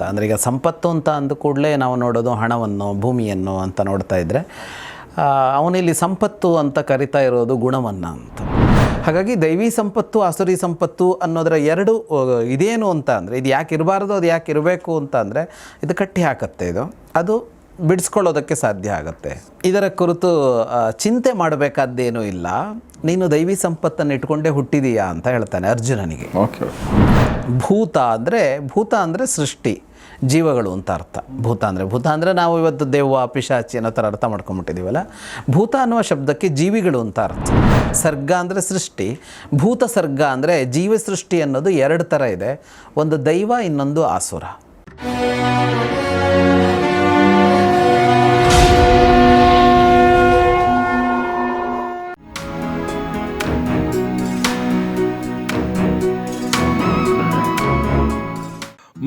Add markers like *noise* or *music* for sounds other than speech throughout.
ಅಂತ. ಅಂದರೆ ಈಗ ಸಂಪತ್ತು ಅಂತ ಅಂದ ಕೂಡಲೇ ನಾವು ನೋಡೋದು ಹಣವನ್ನು ಭೂಮಿಯನ್ನು ಅಂತ ನೋಡ್ತಾ ಇದ್ದರೆ ಅವನಿಲ್ಲಿ ಸಂಪತ್ತು ಅಂತ ಕರಿತಾ ಇರೋದು ಗುಣವನ್ನು ಅಂತ. ಹಾಗಾಗಿ ದೈವಿ ಸಂಪತ್ತು ಆಸುರಿ ಸಂಪತ್ತು ಅನ್ನೋದರ ಎರಡು ಇದೇನು ಅಂತ ಅಂದರೆ ಇದು ಯಾಕೆ ಇರಬಾರ್ದು ಅದು ಯಾಕೆ ಇರಬೇಕು ಅಂತ ಅಂದರೆ ಇದು ಕಟ್ಟಿ ಹಾಕುತ್ತೆ ಇದು. ಅದು ಬಿಡಿಸ್ಕೊಳ್ಳೋದಕ್ಕೆ ಸಾಧ್ಯ ಆಗುತ್ತೆ. ಇದರ ಕುರಿತು ಚಿಂತೆ ಮಾಡಬೇಕಾದ್ದೇನೂ ಇಲ್ಲ. ನೀನು ದೈವಿ ಸಂಪತ್ತನ್ನು ಇಟ್ಕೊಂಡೇ ಹುಟ್ಟಿದೀಯಾ ಅಂತ ಹೇಳ್ತಾನೆ ಅರ್ಜುನನಿಗೆ. ಓಕೆ. ಭೂತ ಅಂದರೆ ಭೂತ ಅಂದರೆ ಸೃಷ್ಟಿ. ಜೀವಗಳು ಅಂತ ಅರ್ಥ. ಭೂತ ಅಂದರೆ ಭೂತ ಅಂದರೆ ನಾವು ಇವತ್ತು ದೇವ ಪಿಶಾಚಿ ಅನ್ನೋ ಥರ ಅರ್ಥ ಮಾಡ್ಕೊಂಬಿಟ್ಟಿದ್ದೀವಲ್ಲ ಭೂತ ಅನ್ನುವ ಶಬ್ದಕ್ಕೆ ಜೀವಿಗಳು ಅಂತ ಅರ್ಥ. ಸರ್ಗ ಅಂದರೆ ಸೃಷ್ಟಿ, ಭೂತ ಸರ್ಗ ಅಂದರೆ ಜೀವ ಸೃಷ್ಟಿ ಅನ್ನೋದು ಎರಡು ಥರ ಇದೆ. ಒಂದು ದೈವ, ಇನ್ನೊಂದು ಆಸುರ.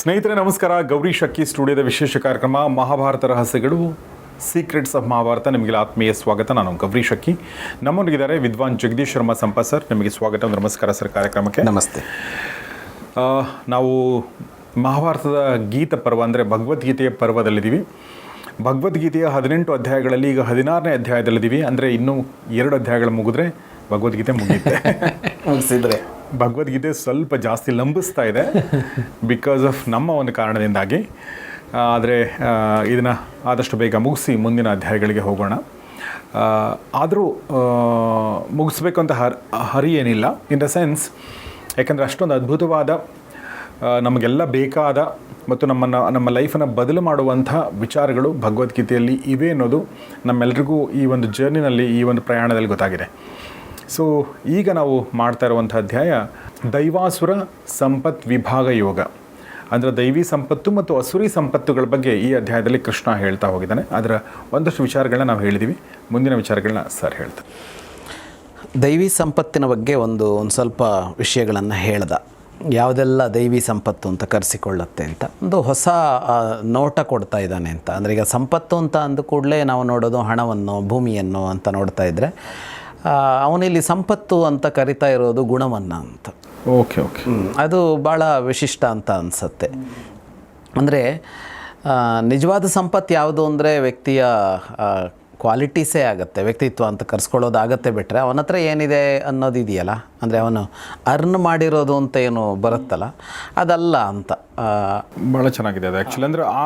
ಸ್ನೇಹಿತರೆ ನಮಸ್ಕಾರ. ಗೌರಿ ಶಕ್ಕಿ ಸ್ಟುಡಿಯೋದ ವಿಶೇಷ ಕಾರ್ಯಕ್ರಮ ಮಹಾಭಾರತ ರಹಸ್ಯಗಳು ಸೀಕ್ರೆಟ್ಸ್ ಆಫ್ ಮಹಾಭಾರತ. ನಿಮಗೆ ಆತ್ಮೀಯ ಸ್ವಾಗತ. ನಾನು ಗೌರಿ ಶಕ್ಕಿ ನಮ್ಮೊಂದಿಗಿದ್ದಾರೆ ವಿದ್ವಾನ್ ಜಗದೀಶ್ ಶರ್ಮಾ ಸಂಪ ಸರ್. ನಿಮಗೆ ಸ್ವಾಗತ ನಮಸ್ಕಾರ ಸರ್ ಕಾರ್ಯಕ್ರಮಕ್ಕೆ. ನಮಸ್ತೆ. ನಾವು ಮಹಾಭಾರತದ ಗೀತ ಪರ್ವ ಅಂದರೆ ಭಗವದ್ಗೀತೆಯ ಪರ್ವದಲ್ಲಿದ್ದೀವಿ. ಭಗವದ್ಗೀತೆಯ ಹದಿನೆಂಟು ಅಧ್ಯಾಯಗಳಲ್ಲಿ ಈಗ ಹದಿನಾರನೇ ಅಧ್ಯಾಯದಲ್ಲಿದ್ದೀವಿ. ಅಂದರೆ ಇನ್ನೂ ಎರಡು ಅಧ್ಯಾಯಗಳು ಮುಗಿದ್ರೆ ಭಗವದ್ಗೀತೆ ಮುಗಿಯುತ್ತೆ. ಮುಗಿಸಿದ್ರೆ. ಭಗವದ್ಗೀತೆ ಸ್ವಲ್ಪ ಜಾಸ್ತಿ ಲಂಬಿಸ್ತಾ ಇದೆ ಬಿಕಾಸ್ ಆಫ್ ನಮ್ಮ ಒಂದು ಕಾರಣದಿಂದಾಗಿ. ಆದರೆ ಇದನ್ನು ಆದಷ್ಟು ಬೇಗ ಮುಗಿಸಿ ಮುಂದಿನ ಅಧ್ಯಾಯಗಳಿಗೆ ಹೋಗೋಣ. ಆದರೂ ಮುಗಿಸ್ಬೇಕು ಅಂತ ಹರ್, ಹರಿ ಏನಿಲ್ಲ. ಇನ್ ದ ಸೆನ್ಸ್ ಯಾಕಂದರೆ ಅಷ್ಟೊಂದು ಅದ್ಭುತವಾದ ನಮಗೆಲ್ಲ ಬೇಕಾದ ಮತ್ತು ನಮ್ಮನ್ನು, ನಮ್ಮ ಲೈಫನ್ನು ಬದಲು ಮಾಡುವಂಥ ವಿಚಾರಗಳು ಭಗವದ್ಗೀತೆಯಲ್ಲಿ ಇವೆ ಅನ್ನೋದು ನಮ್ಮೆಲ್ರಿಗೂ ಈ ಒಂದು ಜರ್ನಿನಲ್ಲಿ, ಈ ಒಂದು ಪ್ರಯಾಣದಲ್ಲಿ ಗೊತ್ತಾಗಿದೆ. ಸೊ ಈಗ ನಾವು ಮಾಡ್ತಾ ಇರುವಂಥ ಅಧ್ಯಾಯ ದೈವಾಸುರ ಸಂಪತ್ ವಿಭಾಗ ಯೋಗ. ಅಂದರೆ ದೈವಿ ಸಂಪತ್ತು ಮತ್ತು ಅಸುರಿ ಸಂಪತ್ತುಗಳ ಬಗ್ಗೆ ಈ ಅಧ್ಯಾಯದಲ್ಲಿ ಕೃಷ್ಣ ಹೇಳ್ತಾ ಹೋಗಿದ್ದಾನೆ. ಅದರ ಒಂದಷ್ಟು ವಿಚಾರಗಳನ್ನ ನಾವು ಹೇಳಿದ್ದೀವಿ ಮುಂದಿನ ವಿಚಾರಗಳನ್ನ ಸರ್ ಹೇಳ್ತಾರೆ. ದೈವಿ ಸಂಪತ್ತಿನ ಬಗ್ಗೆ ಒಂದು ಒಂದು ಸ್ವಲ್ಪ ವಿಷಯಗಳನ್ನು ಹೇಳ್ದ. ಯಾವುದೆಲ್ಲ ದೈವಿ ಸಂಪತ್ತು ಅಂತ ಕರೆಸಿಕೊಳ್ಳುತ್ತೆ ಅಂತ. ಒಂದು ಹೊಸ ನೋಟ ಕೊಡ್ತಾ ಇದ್ದಾನೆ ಅಂತ. ಅಂದರೆ ಈಗ ಸಂಪತ್ತು ಅಂತ ಅಂದ ಕೂಡಲೇ ನಾವು ನೋಡೋದು ಹಣವನ್ನು, ಭೂಮಿಯನ್ನು ಅಂತ ನೋಡ್ತಾ ಇದ್ದರೆ ಅವನಿಲ್ಲಿ ಸಂಪತ್ತು ಅಂತ ಕರಿತಾ ಇರೋದು ಗುಣವನ್ನು ಅಂತ. Okay okay. ಅದು ಭಾಳ ವಿಶಿಷ್ಟ ಅಂತ ಅನಿಸುತ್ತೆ. ಅಂದರೆ ನಿಜವಾದ ಸಂಪತ್ತು ಯಾವುದು ಅಂದರೆ ವ್ಯಕ್ತಿಯ ಕ್ವಾಲಿಟೀಸೇ ಆಗುತ್ತೆ ವ್ಯಕ್ತಿತ್ವ ಅಂತ ಕರ್ಸ್ಕೊಳ್ಳೋದಾಗತ್ತೆ ಬಿಟ್ಟರೆ ಅವನ ಹತ್ರ ಏನಿದೆ ಅನ್ನೋದಿದೆಯಲ್ಲ ಅಂದರೆ ಅವನು ಅರ್ನ್ ಮಾಡಿರೋದು ಅಂತ ಏನು ಬರುತ್ತಲ್ಲ? ಅದಲ್ಲ ಅಂತ. ಭಾಳ ಚೆನ್ನಾಗಿದೆ ಅದು ಆ್ಯಕ್ಚುಲಿ ಅಂದರೆ ಆ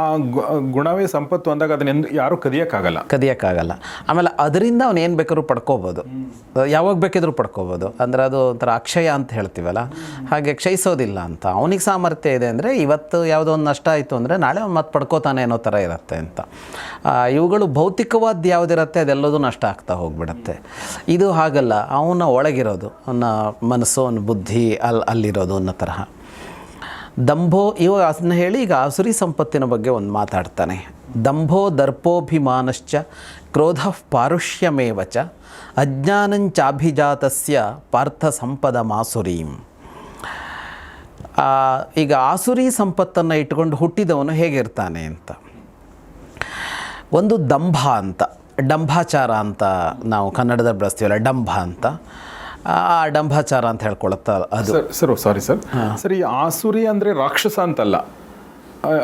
ಗುಣವೇ ಸಂಪತ್ತು ಅಂದಾಗ ಅದನ್ನ ಯಾರೂ ಕದಿಯೋಕ್ಕಾಗಲ್ಲ. ಕದಿಯೋಕ್ಕಾಗಲ್ಲ. ಆಮೇಲೆ ಅದರಿಂದ ಅವನು ಏನು ಬೇಕಾದ್ರೂ ಪಡ್ಕೋಬೋದು. ಯಾವಾಗ ಬೇಕಿದ್ರೂ ಪಡ್ಕೋಬೋದು. ಅಂದರೆ ಅದು ಒಂಥರ ಅಕ್ಷಯ ಅಂತ ಹೇಳ್ತೀವಲ್ಲ? ಹಾಗೆ ಕ್ಷಯಿಸೋದಿಲ್ಲ ಅಂತ. ಅವನಿಗೆ ಸಾಮರ್ಥ್ಯ ಇದೆ ಅಂದರೆ ಇವತ್ತು ಯಾವುದೋ ಒಂದು ನಷ್ಟ ಆಯಿತು ಅಂದರೆ ನಾಳೆ ಅವ್ನು ಮತ್ತೆ ಪಡ್ಕೋತಾನೆ ಅನ್ನೋ ಥರ ಇರುತ್ತೆ ಅಂತ. ಇವುಗಳು ಭೌತಿಕವಾದ ಯಾವುದಿರುತ್ತೆ, ಅದೆಲ್ಲದೂ ನಷ್ಟ ಆಗ್ತಾ ಹೋಗ್ಬಿಡತ್ತೆ. ಇದು ಹಾಗಲ್ಲ, ಅವನ ಒಳಗಿರೋದು, ಅವನ ಮನಸ್ಸು, ಅವನ ಬುದ್ಧಿ ಅಲ್ಲಿ ಅಲ್ಲಿರೋದು ಅನ್ನೋ ತರಹ. ದಂಭೋ, ಇವಾಗ ಅದನ್ನ ಹೇಳಿ ಈಗ ಆಸುರಿ ಸಂಪತ್ತಿನ ಬಗ್ಗೆ ಒಂದು ಮಾತಾಡ್ತಾನೆ. ದಂಭೋ ದರ್ಪೋಭಿಮಾನಶ್ಚ, ಕ್ರೋಧ ಪಾರುಷ್ಯಮೇವ ಚ ಅಜ್ಞಾನಂಚಾಭಿಜಾತಸ್ಯ ಪಾರ್ಥ ಸಂಪದ ಮಾಸುರೀಂ. ಈಗ ಆಸುರಿ ಸಂಪತ್ತನ್ನು ಇಟ್ಕೊಂಡು ಹುಟ್ಟಿದವನು ಹೇಗಿರ್ತಾನೆ ಅಂತ. ಒಂದು ದಂಭ ಅಂತ. ಡಂಭಾಚಾರ ಅಂತ ನಾವು ಕನ್ನಡದಲ್ಲಿ ಬಳಸ್ತೀವಲ್ಲ ಡಂಭ ಅಂತ. ಆ ಡಂಭಾಚಾರ ಅಂತ ಹೇಳ್ಕೊಳತ್ತ ಅದು. Sir sir sorry. ಸರ್ ಆಸುರಿ ಅಂದರೆ ರಾಕ್ಷಸ ಅಂತಲ್ಲ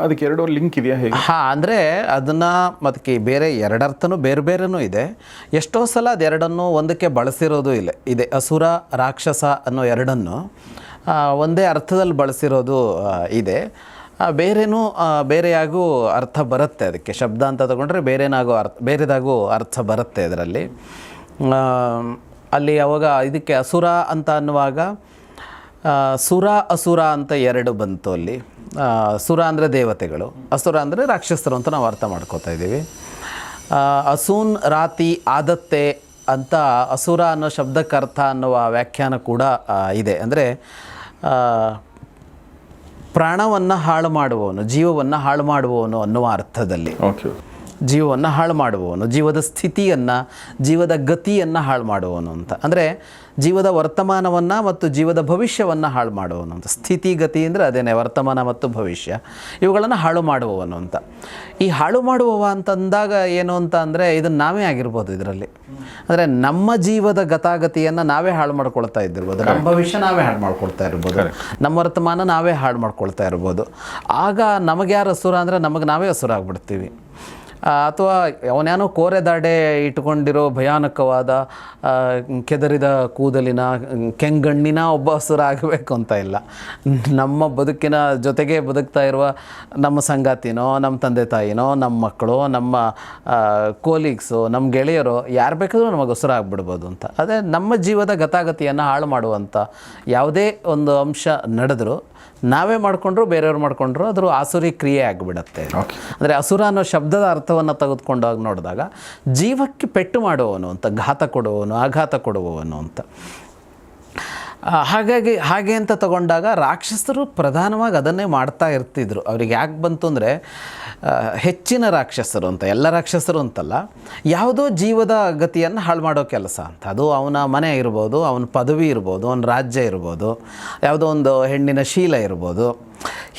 ಅದಕ್ಕೆ ಎರಡು ಲಿಂಕ್ ಇದೆಯಾ ಹೇಗೆ? ಹಾಂ ಅಂದರೆ ಅದನ್ನು ಅದಕ್ಕೆ ಬೇರೆ ಎರಡರ್ಥನೂ ಬೇರೆ ಬೇರೆನೂ ಇದೆ. ಎಷ್ಟೋ ಸಲ ಅದೆರಡನ್ನು ಒಂದಕ್ಕೆ ಬಳಸಿರೋದು ಇಲ್ಲ ಇದೆ. ಅಸುರ ರಾಕ್ಷಸ ಅನ್ನೋ ಎರಡನ್ನು ಒಂದೇ ಅರ್ಥದಲ್ಲಿ ಬಳಸಿರೋದು ಇದೆ. ಬೇರೆನೂ ಬೇರೆಯಾಗೂ ಅರ್ಥ ಬರುತ್ತೆ ಅದಕ್ಕೆ. ಶಬ್ದ ಅಂತ ತಗೊಂಡ್ರೆ ಬೇರೆನಾಗೂ ಅರ್ಥ, ಬೇರೆದಾಗೂ ಅರ್ಥ ಬರುತ್ತೆ ಅದರಲ್ಲಿ ಅಲ್ಲಿ ಅವಾಗ ಇದಕ್ಕೆ ಅಸುರ ಅಂತ ಅನ್ನುವಾಗ ಸುರ, ಅಸುರ ಅಂತ ಎರಡು ಬಂತು ಅಲ್ಲಿ. ಸುರ ಅಂದರೆ ದೇವತೆಗಳು, ಅಸುರ ಅಂದರೆ ರಾಕ್ಷಸರು ಅಂತ ನಾವು ಅರ್ಥ ಮಾಡ್ಕೋತಾ ಇದ್ದೀವಿ. ಅಸೂನ್ ರಾತಿ ಆದತ್ತೆ ಅಂತ ಅಸುರ ಅನ್ನೋ ಶಬ್ದಕ್ಕೆ ಅರ್ಥ ಅನ್ನುವ ವ್ಯಾಖ್ಯಾನ ಕೂಡ ಇದೆ. ಅಂದರೆ ಪ್ರಾಣವನ್ನು ಹಾಳು ಮಾಡುವವನು ಜೀವವನ್ನು ಹಾಳು ಮಾಡುವವನು ಅನ್ನುವ ಅರ್ಥದಲ್ಲಿ. ಜೀವವನ್ನು ಹಾಳು ಮಾಡುವವನು ಜೀವದ ಸ್ಥಿತಿಯನ್ನು ಜೀವದ ಗತಿಯನ್ನು ಹಾಳು ಮಾಡುವವನು ಅಂತ. ಅಂದರೆ ಜೀವದ ವರ್ತಮಾನವನ್ನು ಮತ್ತು ಜೀವದ ಭವಿಷ್ಯವನ್ನು ಹಾಳು ಮಾಡುವವನು ಅಂತ. ಸ್ಥಿತಿ ಗತಿ ಅಂದರೆ ಅದೇನೇ ವರ್ತಮಾನ ಮತ್ತು ಭವಿಷ್ಯ. ಇವುಗಳನ್ನು ಹಾಳು ಮಾಡುವವನು ಅಂತ. ಈ ಹಾಳು ಮಾಡುವವ ಅಂತಂದಾಗ ಏನು ಅಂತ ಅಂದರೆ ಇದನ್ನು ನಾವೇ ಆಗಿರ್ಬೋದು ಇದರಲ್ಲಿ. ಅಂದರೆ ನಮ್ಮ ಜೀವದ ಗತಾಗತಿಯನ್ನು ನಾವೇ ಹಾಳು ಮಾಡ್ಕೊಳ್ತಾ ಇದ್ದಿರ್ಬೋದು. ನಮ್ಮ ಭವಿಷ್ಯ ನಾವೇ ಹಾಳು ಮಾಡ್ಕೊಳ್ತಾ ಇರ್ಬೋದು. ನಮ್ಮ ವರ್ತಮಾನ ನಾವೇ ಹಾಳು ಮಾಡ್ಕೊಳ್ತಾ ಇರ್ಬೋದು. ಆಗ ನಮಗೆ ಯಾರು ಹಸುರ ಅಂದರೆ ನಮಗೆ ನಾವೇ ಹಸುರ ಆಗ್ಬಿಡ್ತೀವಿ ಆ, ಅಥವಾ ಅವನೇನೋ ಕೋರೆ ದಾಡೆ ಇಟ್ಕೊಂಡಿರೋ ಭಯಾನಕವಾದ ಕೆದರಿದ ಕೂದಲಿನ, ಕೆಂಗಣ್ಣಿನ ಒಬ್ಬ ಹಸುರ ಆಗಬೇಕು ಅಂತ ಇಲ್ಲ. ನಮ್ಮ ಬದುಕಿನ ಜೊತೆಗೆ ಬದುಕ್ತಾ ಇರುವ ನಮ್ಮ ಸಂಗಾತಿನೋ, ನಮ್ಮ ತಂದೆ ತಾಯಿನೋ, ನಮ್ಮ ಮಕ್ಕಳು, ನಮ್ಮ ಕೋಲೀಗ್ಸು ನಮ್ಮ ಗೆಳೆಯರು, ಯಾರು ಬೇಕಾದರೂ ನಮಗೆ ಹಸುರ ಆಗ್ಬಿಡ್ಬೋದು ಅಂತ. ಅದೇ ನಮ್ಮ ಜೀವದ ಗತಾಗತಿಯನ್ನು ಹಾಳು ಮಾಡುವಂಥ ಯಾವುದೇ ಒಂದು ಅಂಶ ನಡೆದರೂ ನಾವೇ ಮಾಡಿಕೊಂಡ್ರು ಬೇರೆಯವ್ರು ಮಾಡಿಕೊಂಡ್ರು ಅದ್ರ ಆಸುರಿ ಕ್ರಿಯೆ ಆಗಿಬಿಡತ್ತೆ. ಅಂದರೆ ಅಸುರ ಅನ್ನೋ ಶಬ್ದದ ಅರ್ಥವನ್ನು ತೆಗೆದುಕೊಂಡಾಗ ನೋಡಿದಾಗ ಜೀವಕ್ಕೆ ಪೆಟ್ಟು ಮಾಡುವವನು ಅಂತ ಘಾತ ಕೊಡುವವನು ಆಘಾತ ಕೊಡುವವನು ಅಂತ. ಹಾಗಾಗಿ, ಹಾಗೆ ಅಂತ ತಗೊಂಡಾಗ ರಾಕ್ಷಸರು ಪ್ರಧಾನವಾಗಿ ಅದನ್ನೇ ಮಾಡ್ತಾ ಇರ್ತಿದ್ರು. ಅವ್ರಿಗೆ ಯಾಕೆ ಬಂತು ಅಂದರೆ ಹೆಚ್ಚಿನ ರಾಕ್ಷಸರು ಅಂತ, ಎಲ್ಲ ರಾಕ್ಷಸರು ಅಂತಲ್ಲ, ಯಾವುದೋ ಜೀವದ ಗತಿಯನ್ನು ಹಾಳು ಮಾಡೋ ಕೆಲಸ ಅಂತ. ಅದು ಅವನ ಮನೆ ಇರ್ಬೋದು, ಅವನ ಪದವಿ ಇರ್ಬೋದು, ಅವನ ರಾಜ್ಯ ಇರ್ಬೋದು, ಯಾವುದೋ ಒಂದು ಹೆಣ್ಣಿನ ಶೀಲ ಇರ್ಬೋದು.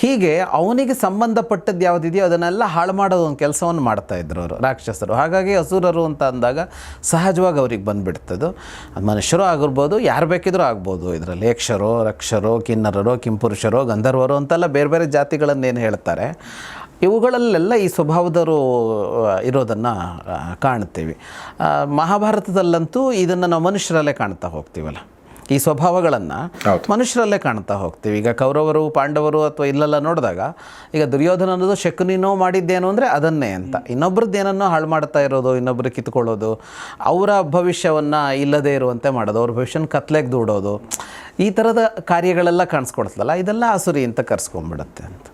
ಹೀಗೆ ಅವನಿಗೆ ಸಂಬಂಧಪಟ್ಟದ್ದು ಯಾವುದಿದೆಯೋ ಅದನ್ನೆಲ್ಲ ಹಾಳು ಮಾಡೋದು ಒಂದು ಕೆಲಸವನ್ನು ಮಾಡ್ತಾ ಇದ್ರು ಅವರು, ರಾಕ್ಷಸರು. ಹಾಗಾಗಿ ಅಸುರರು ಅಂತ ಅಂದಾಗ ಸಹಜವಾಗಿ ಅವ್ರಿಗೆ ಬಂದುಬಿಡ್ತದು ಅದು ಮನುಷ್ಯರು ಆಗಿರ್ಬೋದು, ಯಾರು ಬೇಕಿದ್ರೂ ಆಗ್ಬೋದು. ಇದರಲ್ಲಿ ಯಕ್ಷರು, ರಕ್ಷರು, ಕಿನ್ನರರು, ಕಿಂಪುರುಷರು, ಗಂಧರ್ವರು ಅಂತೆಲ್ಲ ಬೇರೆ ಬೇರೆ ಜಾತಿಗಳನ್ನೇನು ಹೇಳ್ತಾರೆ. ಇವುಗಳಲ್ಲೆಲ್ಲ ಈ ಸ್ವಭಾವದರು ಇರೋದನ್ನು ಕಾಣ್ತೀವಿ ಮಹಾಭಾರತದಲ್ಲಂತೂ ಇದನ್ನು ನಾವು ಮನುಷ್ಯರಲ್ಲೇ ಕಾಣ್ತಾ ಹೋಗ್ತೀವಲ್ಲ. ಈ ಸ್ವಭಾವಗಳನ್ನು ಮನುಷ್ಯರಲ್ಲೇ ಕಾಣ್ತಾ ಹೋಗ್ತೀವಿ. ಈಗ ಕೌರವರು ಪಾಂಡವರು ಅಥವಾ ಇಲ್ಲೆಲ್ಲ ನೋಡಿದಾಗ ಈಗ ದುರ್ಯೋಧನ ಅನ್ನೋದು ಶಕುನಿನೋ ಮಾಡಿದ್ದೇನು ಅಂದರೆ ಅದನ್ನೇ ಅಂತ. ಇನ್ನೊಬ್ರದ್ದು ಏನನ್ನೋ ಹಾಳು ಮಾಡ್ತಾ ಇರೋದು ಇನ್ನೊಬ್ರು ಕಿತ್ಕೊಳ್ಳೋದು ಅವರ ಭವಿಷ್ಯವನ್ನು ಇಲ್ಲದೇ ಇರುವಂತೆ ಮಾಡೋದು ಅವ್ರ ಭವಿಷ್ಯನ ಕತ್ಲೆಗೆ ದೂಡೋದು. ಈ ಥರದ ಕಾರ್ಯಗಳೆಲ್ಲ ಕಾಣಿಸ್ಕೊಡ್ತಲ್ಲ ಇದೆಲ್ಲ ಆಸುರಿ ಅಂತ ಕರ್ಸ್ಕೊಂಬಿಡುತ್ತೆ ಅಂತ.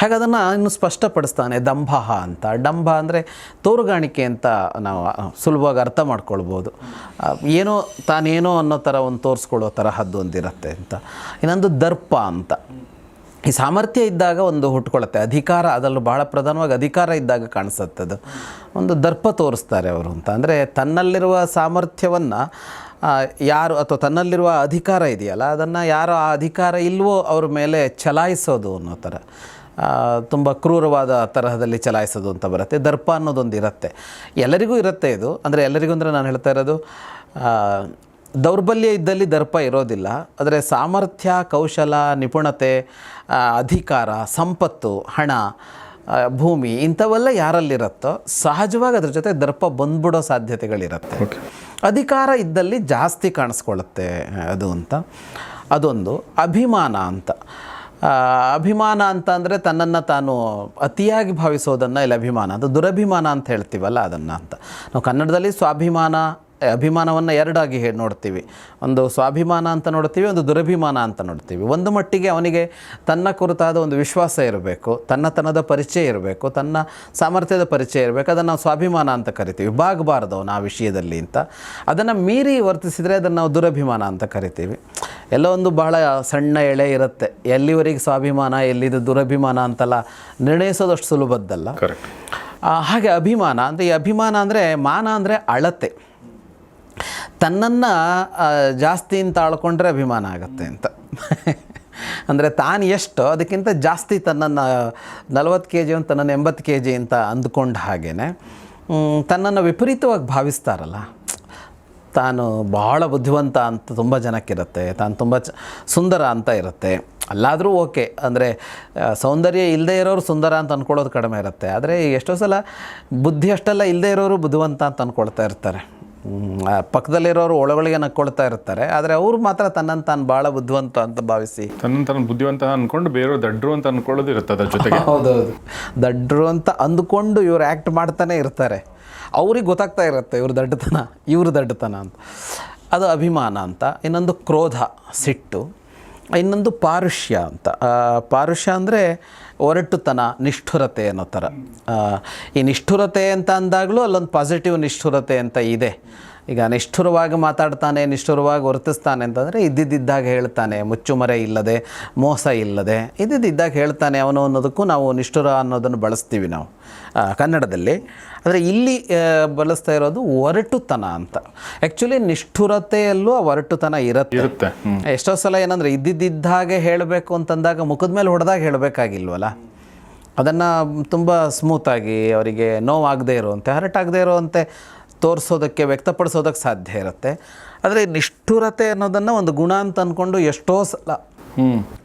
ಹಾಗೆ ಅದನ್ನು ಇನ್ನು ಸ್ಪಷ್ಟಪಡಿಸ್ತಾನೆ ದಂಭ ಅಂತ. ಡಂಭ ಅಂದರೆ ತೋರುಗಾಣಿಕೆ ಅಂತ ನಾವು ಸುಲಭವಾಗಿ ಅರ್ಥ ಮಾಡ್ಕೊಳ್ಬೋದು. ಏನೋ ತಾನೇನೋ ಅನ್ನೋ ಥರ ಒಂದು ತೋರಿಸ್ಕೊಳ್ಳೋ ತರಹದ್ದು ಒಂದಿರುತ್ತೆ ಅಂತ. ಇನ್ನೊಂದು ದರ್ಪ ಅಂತ. ಈ ಸಾಮರ್ಥ್ಯ ಇದ್ದಾಗ ಒಂದು ಹುಟ್ಕೊಳ್ಳುತ್ತೆ ಅಧಿಕಾರ, ಅದರಲ್ಲೂ ಭಾಳ ಪ್ರಧಾನವಾಗಿ ಅಧಿಕಾರ ಇದ್ದಾಗ ಕಾಣಿಸುತ್ತೆ ಅದು. ಒಂದು ದರ್ಪ ತೋರಿಸ್ತಾರೆ ಅವರು ಅಂತ. ಅಂದರೆ ತನ್ನಲ್ಲಿರುವ ಸಾಮರ್ಥ್ಯವನ್ನು ಯಾರು ಅಥವಾ ತನ್ನಲ್ಲಿರುವ ಅಧಿಕಾರ ಇದೆಯಲ್ಲ, ಅದನ್ನು ಯಾರು ಆ ಅಧಿಕಾರ ಇಲ್ವೋ ಅವ್ರ ಮೇಲೆ ಚಲಾಯಿಸೋದು ಅನ್ನೋ ಥರ. ತುಂಬ ಕ್ರೂರವಾದ ತರಹದಲ್ಲಿ ಚಲಾಯಿಸೋದು ಅಂತ ಬರುತ್ತೆ. ದರ್ಪ ಅನ್ನೋದೊಂದು ಇರುತ್ತೆ. ಎಲ್ಲರಿಗೂ ಇರುತ್ತೆ ಇದು. ಅಂದರೆ ಎಲ್ಲರಿಗೂ ಅಂದರೆ ನಾನು ಹೇಳ್ತಾ ಇರೋದು ದೌರ್ಬಲ್ಯ ಇದ್ದಲ್ಲಿ ದರ್ಪ ಇರೋದಿಲ್ಲ. ಆದರೆ ಸಾಮರ್ಥ್ಯ ಕೌಶಲ ನಿಪುಣತೆ ಅಧಿಕಾರ ಸಂಪತ್ತು ಹಣ ಭೂಮಿ ಇಂಥವೆಲ್ಲ ಯಾರಲ್ಲಿರುತ್ತೋ ಸಹಜವಾಗಿ ಅದ್ರ ಜೊತೆ ದರ್ಪ ಬಂದ್ಬಿಡೋ ಸಾಧ್ಯತೆಗಳಿರುತ್ತೆ. ಅಧಿಕಾರ ಇದ್ದಲ್ಲಿ ಜಾಸ್ತಿ ಕಾಣಿಸ್ಕೊಳ್ಳುತ್ತೆ ಅದು ಅಂತ. ಅದೊಂದು. ಅಭಿಮಾನ ಅಂತ. ಅಭಿಮಾನ ಅಂತ ಅಂದರೆ ತನ್ನನ್ನು ತಾನು ಅತಿಯಾಗಿ ಭಾವಿಸೋದನ್ನು ಇಲ್ಲಿ ಅಭಿಮಾನ, ಅದು ದುರಭಿಮಾನ ಅಂತ ಹೇಳ್ತೀವಲ್ಲ ಅದನ್ನು ಅಂತ. ನಾವು ಕನ್ನಡದಲ್ಲಿ ಸ್ವಾಭಿಮಾನ ಅಭಿಮಾನವನ್ನು ಎರಡಾಗಿ ಹೇಳಿ ನೋಡ್ತೀವಿ. ಒಂದು ಸ್ವಾಭಿಮಾನ ಅಂತ ನೋಡ್ತೀವಿ, ಒಂದು ದುರಭಿಮಾನ ಅಂತ ನೋಡ್ತೀವಿ. ಒಂದು ಮಟ್ಟಿಗೆ ಅವನಿಗೆ ತನ್ನ ಕುರಿತಾದ ಒಂದು ವಿಶ್ವಾಸ ಇರಬೇಕು ತನ್ನತನದ ಪರಿಚಯ ಇರಬೇಕು, ತನ್ನ ಸಾಮರ್ಥ್ಯದ ಪರಿಚಯ ಇರಬೇಕು, ಅದನ್ನು ನಾವು ಸ್ವಾಭಿಮಾನ ಅಂತ ಕರಿತೀವಿ. ಬಾಗಬಾರ್ದು ಆ ವಿಷಯದಲ್ಲಿ ಅಂತ. ಅದನ್ನು ಮೀರಿ ವರ್ತಿಸಿದರೆ ಅದನ್ನು ನಾವು ದುರಭಿಮಾನ ಅಂತ ಕರಿತೀವಿ. ಎಲ್ಲೋ ಒಂದು ಬಹಳ ಸಣ್ಣ ಎಳೆ ಇರುತ್ತೆ. ಎಲ್ಲಿವರೆಗೆ ಸ್ವಾಭಿಮಾನ ಎಲ್ಲಿದು ದುರಭಿಮಾನ ಅಂತೆಲ್ಲ ನಿರ್ಣಯಿಸೋದಷ್ಟು ಸುಲಭದ್ದಲ್ಲ. ಹಾಗೆ ಅಭಿಮಾನ ಅಂದರೆ ಈ ಅಭಿಮಾನ ಅಂದರೆ ಮಾನ ಅಂದರೆ ಅಳತೆ. ತನ್ನನ್ನು ಜಾಸ್ತಿ ಅಂತ ಆಳ್ಕೊಂಡ್ರೆ ಅಭಿಮಾನ ಆಗುತ್ತೆ ಅಂತ. *laughs* ಅಂದರೆ ತಾನು ಎಷ್ಟು ಅದಕ್ಕಿಂತ ಜಾಸ್ತಿ ತನ್ನನ್ನು ನಲವತ್ತು ಕೆ ಜಿ ತನ್ನನ್ನು ಎಂಬತ್ತು ಕೆ ಜಿ ಅಂತ ಅಂದ್ಕೊಂಡ ಹಾಗೇ ತನ್ನನ್ನು ವಿಪರೀತವಾಗಿ ಭಾವಿಸ್ತಾರಲ್ಲ. ತಾನು ಬಹಳ ಬುದ್ಧಿವಂತ ಅಂತ ತುಂಬ ಜನಕ್ಕಿರುತ್ತೆ ತಾನು ತುಂಬ ಚ ಸುಂದರ ಅಂತ ಇರುತ್ತೆ. ಅಲ್ಲಾದರೂ ಓಕೆ ಅಂದರೆ ಸೌಂದರ್ಯ ಇಲ್ಲದೇ ಇರೋರು ಸುಂದರ ಅಂತ ಅಂದ್ಕೊಳ್ಳೋದು ಕಡಿಮೆ ಇರುತ್ತೆ. ಆದರೆ ಎಷ್ಟೋ ಸಲ ಬುದ್ಧಿ ಅಷ್ಟೆಲ್ಲ ಇಲ್ಲದೇ ಇರೋರು ಬುದ್ಧಿವಂತ ಅಂತ ಅಂದ್ಕೊಳ್ತಾ ಇರ್ತಾರೆ. ಪಕ್ಕದಲ್ಲಿರೋರು ಒಳಗೊಳಗೆ ನಕ್ಕೊಳ್ತಾ ಇರ್ತಾರೆ. ಆದರೆ ಅವರು ಮಾತ್ರ ತನ್ನನ್ನು ತಾನು ಭಾಳ ಬುದ್ಧಿವಂತ ಅಂತ ಭಾವಿಸಿ. ತನ್ನ ತಾನು ಬುದ್ಧಿವಂತ ಅನ್ಕೊಂಡು ಬೇರೆ ದಡ್ರು ಅಂತ ಅನ್ಕೊಳ್ಳೋದು ಇರುತ್ತೆ ಅದ್ರ ಜೊತೆಗೆ? ಹೌದೌದು. ದಡ್ಡರು ಅಂತ ಅಂದ್ಕೊಂಡು ಇವ್ರು ಆ್ಯಕ್ಟ್ ಮಾಡ್ತಾನೆ ಇರ್ತಾರೆ. ಅವ್ರಿಗೆ ಗೊತ್ತಾಗ್ತಾ ಇರುತ್ತೆ ಇವ್ರ ದಡ್ಡತನ ಇವ್ರ ದಡ್ಡತನ ಅಂತ. ಅದು ಅಭಿಮಾನ ಅಂತ, ಇನ್ನೊಂದು ಕ್ರೋಧ, ಸಿಟ್ಟು, ಇನ್ನೊಂದು ಪಾರುಷ್ಯ ಅಂತ. ಪಾರುಷ್ಯ ಅಂದರೆ ಒರಟುತನ, ನಿಷ್ಠುರತೆ ಅನ್ನೋ ಥರ. ಈ ನಿಷ್ಠುರತೆ ಅಂತ ಅಂದಾಗಲೂ ಅಲ್ಲೊಂದು ಪಾಸಿಟಿವ್ ನಿಷ್ಠುರತೆ ಅಂತ ಇದೆ. ಈಗ ನಿಷ್ಠುರವಾಗಿ ಮಾತಾಡ್ತಾನೆ ನಿಷ್ಠುರವಾಗಿ ವರ್ತಿಸ್ತಾನೆ ಅಂತಂದರೆ ಇದ್ದಿದ್ದಾಗ ಹೇಳ್ತಾನೆ ಮುಚ್ಚುಮರೆ ಇಲ್ಲದೆ ಮೋಸ ಇಲ್ಲದೆ ಇದ್ದಿದ್ದಾಗ ಹೇಳ್ತಾನೆ ಅವನು ಅನ್ನೋದಕ್ಕೂ ನಾವು ನಿಷ್ಠುರ ಅನ್ನೋದನ್ನು ಬಳಸ್ತೀವಿ ನಾವು ಕನ್ನಡದಲ್ಲಿ. ಆದರೆ ಇಲ್ಲಿ ಬಳಸ್ತಾ ಇರೋದು ಒರಟುತನ ಅಂತ. ಆ್ಯಕ್ಚುಲಿ ನಿಷ್ಠುರತೆಯಲ್ಲೂ ಆ ಒರಟುತನ ಇರುತ್ತೆ. ಇರುತ್ತೆ ಎಷ್ಟೋ ಸಲ ಏನಂದರೆ ಇದ್ದಿದ್ದಾಗೆ ಹೇಳಬೇಕು ಅಂತಂದಾಗ ಮುಖದ ಮೇಲೆ ಹೊಡೆದಾಗ ಹೇಳಬೇಕಾಗಿಲ್ವಲ್ಲ? ಅದನ್ನು ತುಂಬ ಸ್ಮೂತಾಗಿ ಅವರಿಗೆ ನೋವಾಗದೇ ಇರುವಂತೆ ಹರಟಾಗದೇ ಇರುವಂತೆ ತೋರಿಸೋದಕ್ಕೆ ವ್ಯಕ್ತಪಡಿಸೋದಕ್ಕೆ ಸಾಧ್ಯ ಇರುತ್ತೆ. ಆದರೆ ನಿಷ್ಠುರತೆ ಅನ್ನೋದನ್ನು ಒಂದು ಗುಣ ಅಂತ ಅಂದ್ಕೊಂಡು ಎಷ್ಟೋ ಸಲ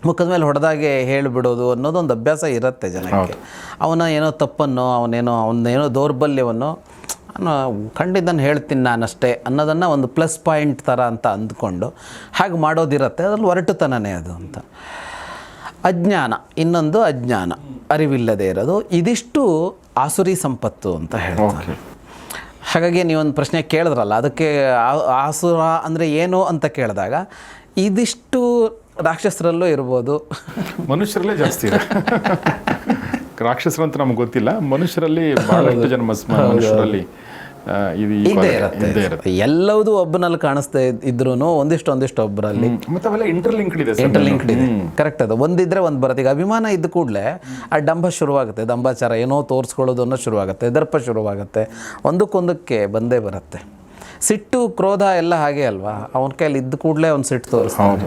ಮುಖದ ಮೇಲೆ ಹೊಡೆದಾಗೆ ಹೇಳಿಬಿಡೋದು ಅನ್ನೋದೊಂದು ಅಭ್ಯಾಸ ಇರುತ್ತೆ ಜನಕ್ಕೆ. ಅವನ ಏನೋ ತಪ್ಪನ್ನು ಅವನೇನೋ ಅವನೇನೋ ದೌರ್ಬಲ್ಯವನ್ನು ನಾನು ಖಂಡಿತನ ಹೇಳ್ತೀನಿ ನಾನಷ್ಟೇ ಅನ್ನೋದನ್ನು ಒಂದು ಪ್ಲಸ್ ಪಾಯಿಂಟ್ ಥರ ಅಂತ ಅಂದ್ಕೊಂಡು ಹಾಗೆ ಮಾಡೋದಿರುತ್ತೆ. ಅದ್ರಲ್ಲಿ ಹೊರಟುತನನೇ ಅದು ಅಂತ. ಅಜ್ಞಾನ ಇನ್ನೊಂದು ಅಜ್ಞಾನ ಅರಿವಿಲ್ಲದೆ ಇರೋದು. ಇದಿಷ್ಟು ಆಸುರಿ ಸಂಪತ್ತು ಅಂತ ಹೇಳ್ತಾರೆ. ಹಾಗಾಗಿ ನೀವೊಂದು ಪ್ರಶ್ನೆ ಕೇಳಿದ್ರಲ್ಲ ಅದಕ್ಕೆ ಆ- ಆಸುರ ಅಂದರೆ ಏನು ಅಂತ ಕೇಳಿದಾಗ ಇದಿಷ್ಟು ರಾಕ್ಷಸರಲ್ಲೂ ಇರ್ಬೋದು. ಮನುಷ್ಯರಲ್ಲೇ ಜಾಸ್ತಿ ಇದೆ. *laughs* ರಾಕ್ಷಸರು ಅಂತ ನಮ್ಗೆ ಗೊತ್ತಿಲ್ಲ ಮನುಷ್ಯರಲ್ಲಿ ಬಹಳಷ್ಟು ಜನ ಮನುಷ್ಯರಲ್ಲಿ ಇದು ಇದ್ದೇ ಇರುತ್ತೆ. ಎಲ್ಲವೂ ಒಬ್ಬನಲ್ಲಿ ಕಾಣಿಸ್ತಾ ಇದ್ರು ಒಂದಿಷ್ಟು ಒಂದಿಷ್ಟು ಒಬ್ಬರಲ್ಲಿ ಮತ್ತೆ ಅವೆಲ್ಲ ಇಂಟರ್ಲಿಂಕ್ಡ್ ಇದೆ ಸರ್. ಇಂಟರ್ಲಿಂಕ್ಡ್ ಇದೆ. ಕರೆಕ್ಟ್ ಅದು. ಒಂದಿದ್ರೆ ಒಂದು ಬರುತ್ತೆ. ಈಗ ಅಭಿಮಾನ ಇದ್ದ ಕೂಡಲೇ ಆ ಡಂಬ ಶುರುವಾಗುತ್ತೆ. ದಂಬಾಚಾರ ಏನೋ ತೋರಿಸ್ಕೊಳ್ಳೋದು ಅನ್ನೋ ಶುರುವಾಗುತ್ತೆ. ದರ್ಪ ಶುರುವಾಗುತ್ತೆ. ಒಂದಕ್ಕೊಂದಕ್ಕೆ ಬಂದೇ ಬರುತ್ತೆ. ಸಿಟ್ಟು ಕ್ರೋಧ ಎಲ್ಲ ಹಾಗೆ ಅಲ್ವಾ? ಅವನ ಕೈಯಲ್ಲಿ ಇದ್ದ ಕೂಡಲೇ ಒಂದು ಸಿಟ್ಟು ತೋರಿಸ್ತಾನೆ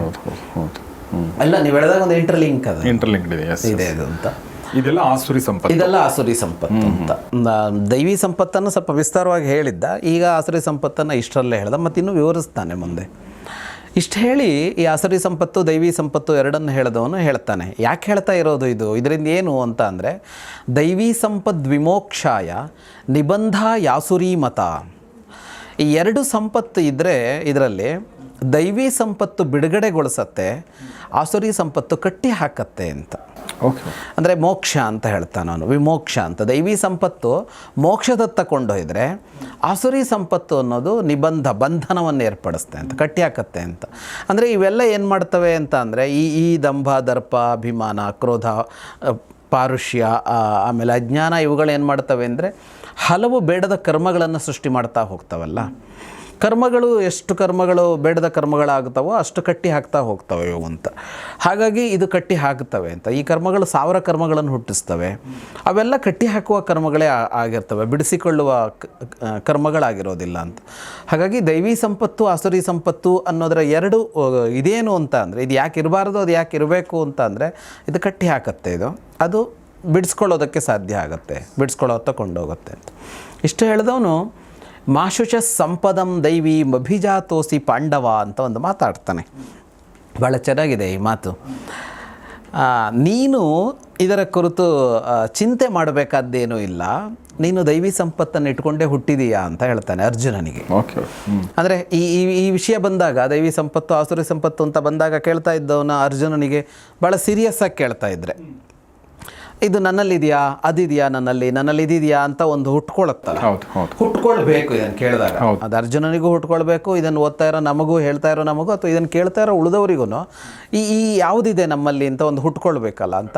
ಅಲ್ಲ ನೀವು ಹೇಳಿದಾಗ ಒಂದು ಇಂಟರ್ಲಿಂಕ್ ಅದು. ಇಂಟರ್ಲಿಂಕ್ ಇದೆ ಇದೆ ಅದು ಅಂತ. ಇದೆಲ್ಲ ಆಸುರಿ ಸಂಪತ್ತು. ಇದೆಲ್ಲ ಆಸುರಿ ಸಂಪತ್ತು ಅಂತ. ದೈವಿ ಸಂಪತ್ತನ್ನು ಸ್ವಲ್ಪ ವಿಸ್ತಾರವಾಗಿ ಹೇಳಿದ್ದ ಈಗ ಆಸುರಿ ಸಂಪತ್ತನ್ನು ಇಷ್ಟರಲ್ಲೇ ಹೇಳ್ದ ಮತ್ತು ಇನ್ನೂ ವಿವರಿಸ್ತಾನೆ ಮುಂದೆ. ಇಷ್ಟು ಹೇಳಿ ಈ ಆಸುರಿ ಸಂಪತ್ತು ದೈವಿ ಸಂಪತ್ತು ಎರಡನ್ನು ಹೇಳಿದವನು ಹೇಳ್ತಾನೆ. ಯಾಕೆ ಹೇಳ್ತಾ ಇರೋದು ಇದು? ಇದರಿಂದ ಏನು ಅಂತ ಅಂದರೆ ದೈವಿ ಸಂಪದ್ ವಿಮೋಕ್ಷಾಯ ನಿಬಂಧ ಯಾಸುರಿ ಮತ ಈ ಎರಡು ಸಂಪತ್ತು ಇದ್ದರೆ ಇದರಲ್ಲಿ ದೈವಿ ಸಂಪತ್ತು ಬಿಡುಗಡೆಗೊಳಿಸತ್ತೆ ಆಸುರಿ ಸಂಪತ್ತು ಕಟ್ಟಿ ಹಾಕತ್ತೆ ಅಂತ. ಓಕೆ ಅಂದರೆ ಮೋಕ್ಷ ಅಂತ ಹೇಳ್ತಾನೆ ಅವನು ವಿಮೋಕ್ಷ ಅಂತ. ದೈವಿ ಸಂಪತ್ತು ಮೋಕ್ಷದತ್ತ ಕೊಂಡೊಯ್ದರೆ ಆಸುರಿ ಸಂಪತ್ತು ಅನ್ನೋದು ನಿಬಂಧ ಬಂಧನವನ್ನು ಏರ್ಪಡಿಸ್ತೆ ಅಂತ ಕಟ್ಟಿ ಹಾಕತ್ತೆ ಅಂತ. ಅಂದರೆ ಇವೆಲ್ಲ ಏನು ಮಾಡ್ತವೆ ಅಂತ ಅಂದರೆ ಈ ಈ ದಂಭ ದರ್ಪ ಅಭಿಮಾನ ಕ್ರೋಧ ಪಾರುಷ್ಯ ಆಮೇಲೆ ಅಜ್ಞಾನ ಇವುಗಳು ಏನು ಮಾಡ್ತವೆ ಅಂದರೆ ಹಲವು ಬೇಡದ ಕರ್ಮಗಳನ್ನು ಸೃಷ್ಟಿ ಮಾಡ್ತಾ ಹೋಗ್ತವಲ್ಲ. ಕರ್ಮಗಳು ಎಷ್ಟು ಕರ್ಮಗಳು ಬೇಡದ ಕರ್ಮಗಳಾಗ್ತವೋ ಅಷ್ಟು ಕಟ್ಟಿ ಹಾಕ್ತಾ ಹೋಗ್ತವೆ ಇವು ಅಂತ. ಹಾಗಾಗಿ ಇದು ಕಟ್ಟಿ ಹಾಕ್ತವೆ ಅಂತ. ಈ ಕರ್ಮಗಳು ಸಾವಿರ ಕರ್ಮಗಳನ್ನು ಹುಟ್ಟಿಸ್ತವೆ. ಅವೆಲ್ಲ ಕಟ್ಟಿ ಹಾಕುವ ಕರ್ಮಗಳೇ ಆಗಿರ್ತವೆ. ಬಿಡಿಸಿಕೊಳ್ಳುವ ಕರ್ಮಗಳಾಗಿರೋದಿಲ್ಲ ಅಂತ. ಹಾಗಾಗಿ ದೈವಿ ಸಂಪತ್ತು, ಆಸುರಿ ಸಂಪತ್ತು ಅನ್ನೋದರ ಎರಡು ಇದೇನು ಅಂತ ಅಂದರೆ, ಇದು ಯಾಕೆ ಇರಬಾರ್ದು, ಅದು ಯಾಕೆ ಇರಬೇಕು ಅಂತ ಅಂದರೆ, ಇದು ಕಟ್ಟಿ ಹಾಕತ್ತೆ ಇದು. ಅದು ಬಿಡಿಸ್ಕೊಳ್ಳೋದಕ್ಕೆ ಸಾಧ್ಯ ಆಗುತ್ತೆ. ಬಿಡಿಸ್ಕೊಳ್ಳೋ ತಗೊಂಡೋಗುತ್ತೆ ಅಂತ. ಇಷ್ಟು ಹೇಳಿದವನು ಮಾಶುಷ ಸಂಪದಂ ದೈವಿ ಅಭಿಜಾತೋಸಿ ಪಾಂಡವ ಅಂತ ಒಂದು ಮಾತಾಡ್ತಾನೆ. ಭಾಳ ಚೆನ್ನಾಗಿದೆ ಈ ಮಾತು. ನೀನು ಇದರ ಕುರಿತು ಚಿಂತೆ ಮಾಡಬೇಕಾದ್ದೇನೂ ಇಲ್ಲ. ನೀನು ದೈವಿ ಸಂಪತ್ತನ್ನು ಇಟ್ಕೊಂಡೇ ಹುಟ್ಟಿದೀಯಾ ಅಂತ ಹೇಳ್ತಾನೆ ಅರ್ಜುನನಿಗೆ. ಅಂದರೆ ಈ ಈ ಈ ವಿಷಯ ಬಂದಾಗ ದೈವಿ ಸಂಪತ್ತು ಆಸುರಿ ಸಂಪತ್ತು ಅಂತ ಬಂದಾಗ ಕೇಳ್ತಾ ಇದ್ದವನ ಅರ್ಜುನನಿಗೆ ಭಾಳ ಸೀರಿಯಸ್ ಆಗಿ ಕೇಳ್ತಾ ಇದ್ರೆ. ಇದು ನನ್ನಲ್ಲಿದೆಯಾ? ಅದಿದೆಯಾ ನನ್ನಲ್ಲಿ? ನನ್ನಲ್ಲಿ ಇದೆಯಾ ಅಂತ ಒಂದು ಹುಟ್ಕೊಳತ್ತಲ್ಲ. ಹುಟ್ಕೊಳ್ಬೇಕು ಇದನ್ನು ಕೇಳಿದಾಗ. ಅದು ಅರ್ಜುನನಿಗೂ ಹುಟ್ಕೊಳ್ಬೇಕು ಇದನ್ನು ಓದ್ತಾ ಇರೋ ನಮಗೂ ಹೇಳ್ತಾ ಇರೋ ನಮಗೂ ಅಥವಾ ಇದನ್ನು ಕೇಳ್ತಾ ಇರೋ ಉಳಿದವರಿಗೂ ಈ ಈ ಯಾವುದಿದೆ ನಮ್ಮಲ್ಲಿ ಅಂತ ಒಂದು ಹುಟ್ಕೊಳ್ಬೇಕಲ್ಲ ಅಂತ